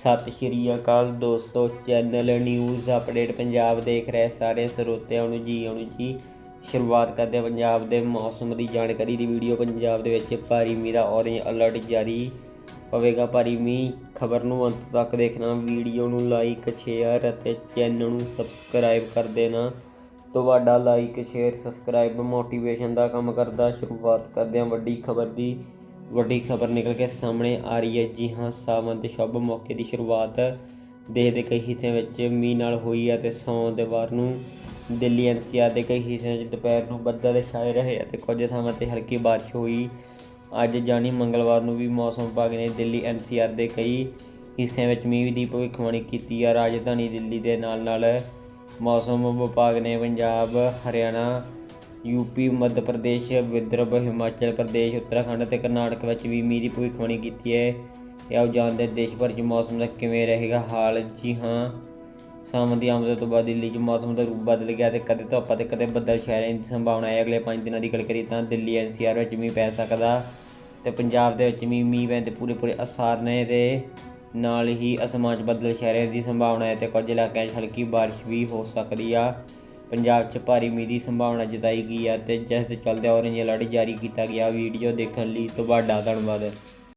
ਸਤਿ ਸ਼੍ਰੀ ਅਕਾਲ ਦੋਸਤੋ, channel news update Punjab ਦੇਖ ਰਹੇ ਸਾਰੇ ਸਰੋਤਿਆਂ ਨੂੰ ਜੀ ਆਉਣ ਜੀ। ਸ਼ੁਰੂਆਤ ਕਰਦੇ ਹਾਂ ਪੰਜਾਬ ਦੇ ਮੌਸਮ ਦੀ ਜਾਣਕਾਰੀ ਦੀ ਵੀਡੀਓ। ਪੰਜਾਬ ਦੇ ਵਿੱਚ ਭਾਰੀ ਮੀਂਹ ਦਾ ਔਰੇਂਜ ਅਲਰਟ ਜਾਰੀ ਪਵੇਗਾ। ਭਾਰੀ ਮੀਂਹ ਖਬਰ ਨੂੰ ਅੰਤ ਤੱਕ ਦੇਖਣਾ, ਵੀਡੀਓ ਨੂੰ ਲਾਈਕ ਸ਼ੇਅਰ ਅਤੇ ਚੈਨਲ ਨੂੰ ਸਬਸਕ੍ਰਾਈਬ ਕਰ ਦੇਣਾ। ਤੁਹਾਡਾ ਲਾਈਕ ਸ਼ੇਅਰ ਸਬਸਕ੍ਰਾਈਬ ਮੋਟੀਵੇਸ਼ਨ ਦਾ ਕੰਮ ਕਰਦਾ। ਸ਼ੁਰੂਆਤ ਕਰਦੇ ਹਾਂ ਵੱਡੀ ਖਬਰ ਦੀ। ਵੱਡੀ ਖਬਰ ਨਿਕਲ ਕੇ ਸਾਹਮਣੇ ਆ ਰਹੀ ਹੈ। ਜੀ ਹਾਂ ਸਾਵਨ ਦੇ ਸ਼ੁਭ ਮੌਕੇ ਦੀ ਸ਼ੁਰੂਆਤ ਦੇਸ਼ ਦੇ ਕਈ ਹਿੱਸਿਆਂ ਵਿੱਚ ਮੀਂਹ ਨਾਲ ਹੋਈ ਹੈ ਤੇ ਸੌਣ ਦੇ ਵਾਰ ਨੂੰ ਦਿੱਲੀ ਐਨਸੀਆਰ ਦੇ ਕਈ ਹਿੱਸਿਆਂ ਵਿੱਚ ਦੁਪਹਿਰ ਨੂੰ ਬੱਦਲ ਛਾਏ ਰਹੇ ਅਤੇ ਕੁਝ ਥਾਵਾਂ ਤੇ ਹਲਕੀ ਬਾਰਿਸ਼ ਹੋਈ। ਅੱਜ ਜਾਣੀ ਮੰਗਲਵਾਰ ਨੂੰ ਵੀ ਮੌਸਮ ਵਿਭਾਗ ਨੇ ਦਿੱਲੀ ਐਨਸੀਆਰ ਦੇ ਕਈ ਹਿੱਸਿਆਂ ਵਿੱਚ ਮੀਂਹ ਦੀ ਭਵਿੱਖਬਾਣੀ ਕੀਤੀ ਹੈ। ਰਾਜਧਾਨੀ ਦਿੱਲੀ ਦੇ ਨਾਲ ਨਾਲ ਮੌਸਮ ਵਿਭਾਗ ਨੇ ਪੰਜਾਬ, ਹਰਿਆਣਾ ਯੂਪੀ ਮੱਧ ਪ੍ਰਦੇਸ਼, ਵਿਦਰਭ, ਹਿਮਾਚਲ ਪ੍ਰਦੇਸ਼, ਉੱਤਰਾਖੰਡ ਅਤੇ ਕਰਨਾਟਕ ਵਿੱਚ ਵੀ ਮੀਂਹ ਦੀ ਭਵਿੱਖਬਾਣੀ ਕੀਤੀ ਹੈ। ਤੇ ਆਓ ਜਾਣਦੇ ਦੇਸ਼ ਭਰ 'ਚ ਮੌਸਮ ਦਾ ਕਿਵੇਂ ਰਹੇਗਾ ਹਾਲ। ਜੀ ਹਾਂ ਸਾਵਣ ਦੀ ਆਮਦ ਤੋਂ ਬਾਅਦ ਦਿੱਲੀ 'ਚ ਮੌਸਮ ਦਾ ਰੂਪ ਬਦਲ ਗਿਆ ਤੇ ਕਦੇ ਧੁੱਪ ਤੇ ਕਦੇ ਬੱਦਲ ਛਾਏ ਰਹਿਣ ਦੀ ਸੰਭਾਵਨਾ ਹੈ। ਅਗਲੇ 5 ਦਿਨਾਂ ਦੀ ਗੱਲ ਕਰੀ ਤਾਂ ਦਿੱਲੀ ਐਨਸੀਆਰ ਵਿੱਚ ਮੀਂਹ ਪੈ ਸਕਦਾ ਤੇ ਪੰਜਾਬ ਦੇ ਵਿੱਚ ਵੀ ਮੀਂਹ ਪੈਣ ਦੇ ਪੂਰੇ ਪੂਰੇ ਅਸਾਰ ਨੇ ਤੇ ਨਾਲ ਹੀ ਅਸਮਾਨ 'ਚ ਬੱਦਲ ਛਾਏ ਰਹਿਣ ਦੀ ਸੰਭਾਵਨਾ ਹੈ ਤੇ ਕੁਝ ਇਲਾਕਿਆਂ 'ਚ ਹਲਕੀ ਬਾਰਿਸ਼ ਵੀ ਹੋ ਸਕਦੀ ਆ। ਪੰਜਾਬ 'ਚ ਭਾਰੀ ਮੀਂਹ ਦੀ ਸੰਭਾਵਨਾ ਜਤਾਈ ਗਈ ਹੈ ਤੇ ਜਿਸ ਦੇ ਚੱਲਦੇ ਔਰੇਂਜ ਅਲਰਟ ਜਾਰੀ ਕੀਤਾ ਗਿਆ। ਵੀਡੀਓ ਦੇਖਣ ਲਈ ਤੁਹਾਡਾ ਧੰਨਵਾਦ।